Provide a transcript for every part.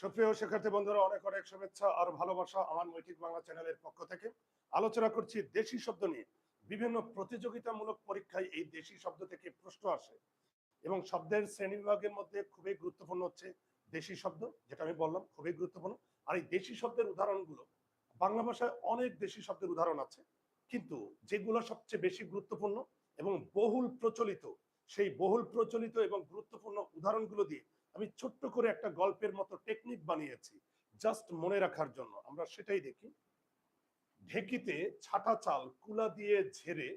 সুপ্রিয় শিক্ষার্থী বন্ধুরা, অনেক অনেক শুভেচ্ছা আর ভালোবাসা আমার মৈত্রিক বাংলা চ্যানেলের পক্ষ থেকে। আলোচনা করছি দেশি শব্দ নিয়ে। বিভিন্ন প্রতিযোগিতামূলক পরীক্ষায় এই দেশি শব্দ থেকে প্রশ্ন আসে এবং শব্দের শ্রেণি বিভাগের মধ্যে খুবই গুরুত্বপূর্ণ হচ্ছে দেশি শব্দ, যেটা আমি বললাম, খুবই গুরুত্বপূর্ণ। আর এই দেশি শব্দের উদাহরণগুলো, বাংলা ভাষায় অনেক দেশি শব্দের উদাহরণ আছে, কিন্তু যেগুলো সবচেয়ে বেশি গুরুত্বপূর্ণ এবং বহুল প্রচলিত, সেই বহুল প্রচলিত এবং গুরুত্বপূর্ণ উদাহরণগুলো দিয়ে আমি ছোট্ট করে একটা গল্পের মতো টেকনিক বানিয়েছি জাস্ট মনে রাখার জন্য। আমরা সেটাই দেখি। ঢেকিতে ছাটা চাল কুলা দিয়ে ঝেড়ে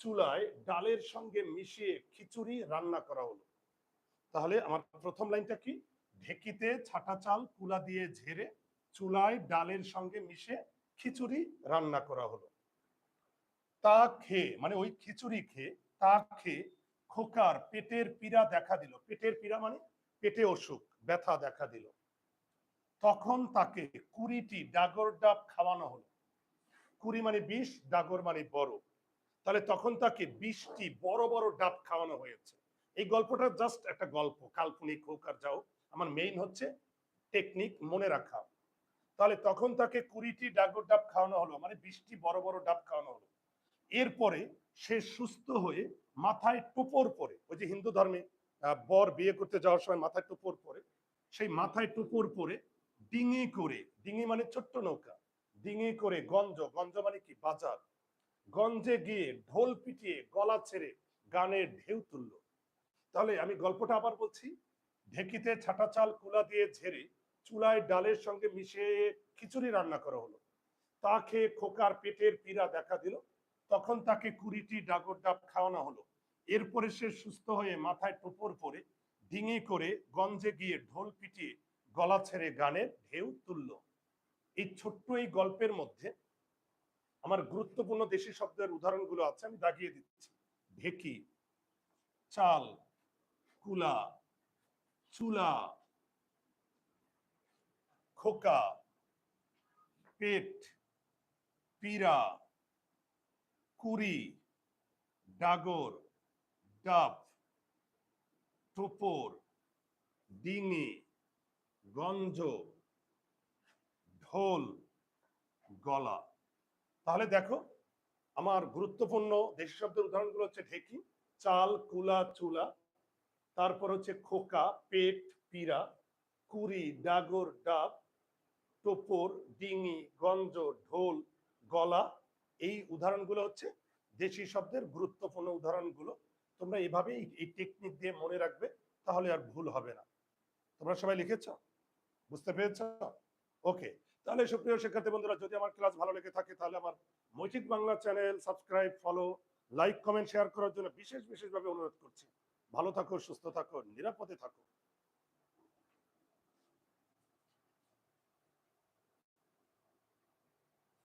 চুলায় ডালের সঙ্গে মিশিয়ে খিচুড়ি রান্না করা হলো। তাহলে আমার প্রথম লাইনটা কি? ঢেকিতে ছাটা চাল কুলা দিয়ে ঝেড়ে চুলায় ডালের সঙ্গে মিশে খিচুড়ি রান্না করা হলো। তা খেয়ে মানে ওই খিচুড়ি খেয়ে, তা খেয়ে খোকার পেটের পীড়া দেখা দিল। পেটের পীড়া মানে? পেটে অসুখ, ব্যথা দেখা দিল। তখন তাকে কুড়িটি ডাগর ডাব খাওয়ানো হলো। কুড়ি মানে বিষ ডাগর মানে বড়। তাহলে তখন তাকে বিশটি বড় বড় ডাব খাওয়ানো হয়েছে। এই গল্পটা জাস্ট একটা গল্প, কাল্পনিক হোক আর যাও আমার মেইন হচ্ছে টেকনিক মনে রাখা। তাহলে তখন তাকে কুড়িটি ডাগর ডাব খাওয়ানো হলো মানে বিশটি বড় বড় ডাব খাওয়ানো হলো। এরপরে সে সুস্থ হয়ে মাথায় টোপর পরে, ওই যে হিন্দু ধর্মে বর বিয়ে করতে যাওয়ার সময় মাথায় টোপর পরে, সেই মাথায় টোপর পরে ডিঙি করে, ডিঙি মানে ছোট্ট নৌকা, ডিঙি করে গঞ্জ গঞ্জ মানে কি? বাজার। গঞ্জে গিয়ে ঢোল পিটিয়ে, গলা ছেড়ে গানের ঢেউ তুলল। তাহলে আমি গল্পটা আবার বলছি। ঢেকিতে ছাটা চাল কুলা দিয়ে ঝেড়ে চুলায় ডালের সঙ্গে মিশিয়ে খিচুড়ি রান্না করা হলো। তা খেয়ে খোকার পেটের পীড়া দেখা দিল। তখন তাকে কুড়িটি ডাগর ডাব খাওয়ানো হলো। এরপরে সে সুস্থ হয়ে মাথায় টোপর পরে ডিঙি করে গঞ্জে গিয়ে ঢোল পিটিয়ে গলা ছেড়ে গানের ঢেউ তুলল। এই ছোট্ট এই গল্পের মধ্যে আমার গুরুত্বপূর্ণ দেশি শব্দের উদাহরণগুলো আছে, আমি দাগিয়ে দিচ্ছি। ঢেকি, চাল, কুলা, চুলা, খোকা, পেট, পীড়া, কুড়ি, ডাগর ডাব টোপর, ডিঙি, গঞ্জ, ঢোল, গলা। তাহলে দেখো, আমার গুরুত্বপূর্ণ দেশি শব্দের উদাহরণগুলো হচ্ছে ঢেকি, চাল, কুলা, চুলা। তারপর হচ্ছে খোকা, পেট, পীড়া, কুড়ি, ডাগর, ডাব, টোপর, ডিঙি, গঞ্জ, ঢোল, গলা। এই উদাহরণগুলো হচ্ছে দেশি শব্দের গুরুত্বপূর্ণ উদাহরণগুলো। তোমরা এভাবে এই টেকনিক দিয়ে মনে রাখবে, তাহলে আর ভুল হবে না। তোমরা সবাই লিখেছ? বুঝতে পেরেছ? ওকে তাহলে সুপ্রিয় শিক্ষার্থী বন্ধুরা, যদি আমার ক্লাস ভালো লেগে থাকে, তাহলে আমার Maitrik Bangla channel subscribe follow like comment share করার জন্য বিশেষ বিশেষভাবে অনুরোধ করছি। ভালো থাকো, সুস্থ থাকো, নিরাপদে থাকো।